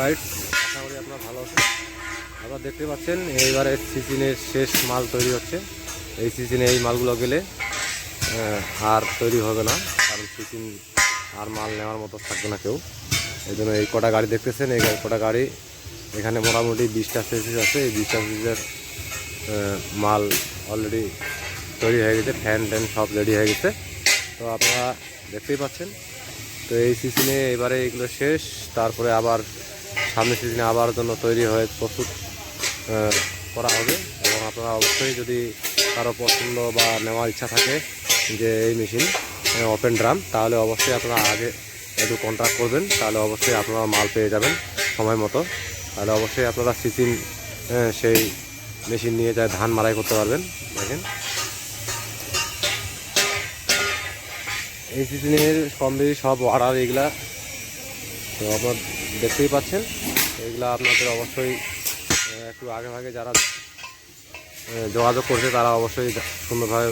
Right আশা করি আপনারা ভালো আছেন। আপনারা দেখতে পাচ্ছেন, এইবারে সিজনের শেষ মাল তৈরি হচ্ছে। এই সিজনে এই মালগুলো গেলে আর তৈরি হবে না, কারণ সিজন আর মাল নেওয়ার মতো থাকবে না কেউ। এই জন্য এই কটা গাড়ি দেখতেছেন, এই কটা গাড়ি, এখানে মোটামুটি বিশটা সেসিস আছে। এই বিশটা সেসিসের মাল অলরেডি তৈরি হয়ে গেছে ফ্যান ট্যান সব রেডি হয়ে গেছে। তো আপনারা দেখতেই পাচ্ছেন। তো এই সিজনে এবারে এগুলো শেষ, তারপরে আবার সামনের সিজনে আবার জন্য তৈরি হয়ে প্রস্তুত করা হবে এবং আপনারা অবশ্যই যদি কারও পছন্দ বা নেওয়ার ইচ্ছা থাকে যে এই মেশিন ওপেন ড্রাম তাহলে অবশ্যই আপনারা আগে একটু কন্ট্রাক্ট করবেন, তাহলে অবশ্যই আপনারা মাল পেয়ে যাবেন সময় মতো। তাহলে অবশ্যই আপনারা সিজিন সেই মেশিন নিয়ে যায় ধান মারাই করতে পারবেন, দেখেন। এই সিজনের কম সব অর্ডার এগুলা তো আপনার দেখতেই পাচ্ছেন, এগুলা আপনাদের অবশ্যই একটু আগে ভাগে যারা যোগাযোগ করছে, তারা অবশ্যই সুন্দরভাবে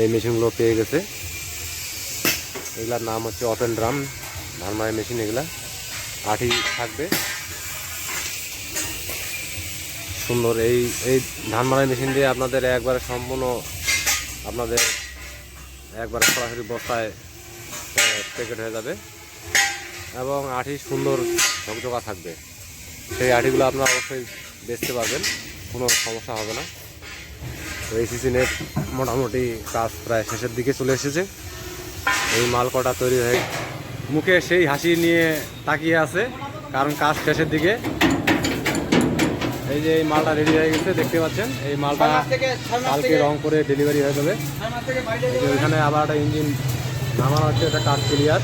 এই মেশিনগুলো পেয়ে গেছে। এগুলার নাম হচ্ছে ওপেন ড্রাম ধান মারাই মেশিন এগুলা। আঠি থাকবে। সুন্দর, এই এই ধান মারাই মেশিন দিয়ে আপনাদের একবারে সম্পূর্ণ আপনাদের একবারে সরাসরি বস্তায় প্যাকেট হয়ে যাবে। এবং আঠি সুন্দর ঝকঝকা থাকবে। সেই আঠিগুলো আপনারা অবশ্যই বেচতে পারবেন কোনো সমস্যা হবে না। তো এই সিজনের মোটামুটি কাজ প্রায় শেষের দিকে চলে এসেছে। এই মাল কটা তৈরি হয়ে মুখে সেই হাসি নিয়ে তাকিয়ে আছে কারণ কাজ শেষের দিকে। এই যে এই মালটা রেডি হয়ে গেছে দেখতে পাচ্ছেন? এই মালটা কালকে রং করে ডেলিভারি হয়ে যাবে। ওইখানে আবার একটা ইঞ্জিন নামানো হচ্ছে একটা কাজ ক্লিয়ার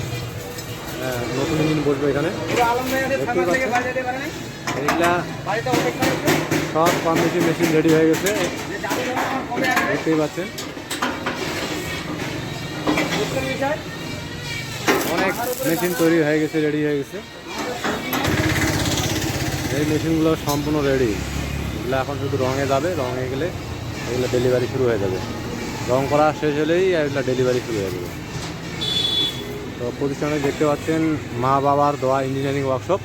নতুন ইঞ্জিন বসবে এখানে। সব কম বেশি মেশিন রেডি হয়ে গেছে। দেখতেই পাচ্ছেন? অনেক মেশিন তৈরি হয়ে গেছে রেডি হয়ে গেছে। এই মেশিনগুলো সম্পূর্ণ রেডি এগুলো এখন শুধু রঙে যাবে, রঙে গেলে এগুলো ডেলিভারি শুরু হয়ে যাবে। রং করা শেষ হলেই এগুলো ডেলিভারি শুরু হয়ে যাবে। তো প্রতিষ্ঠানে দেখতে পাচ্ছেন মা বাবার দোয়া engineering workshop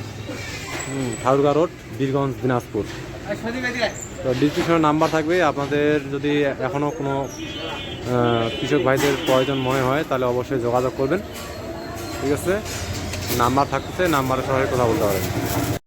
Thakurgaon road Birganj, Dinajpur. তো ডিসক্রিপশনের নাম্বার থাকবে। আপনাদের যদি এখনও কোনো কৃষক ভাইদের প্রয়োজন মনে হয়, তাহলে অবশ্যই যোগাযোগ করবেন। ঠিক আছে? নাম্বার থাকতেছে নাম্বারের সবাই কথা বলতে পারেন।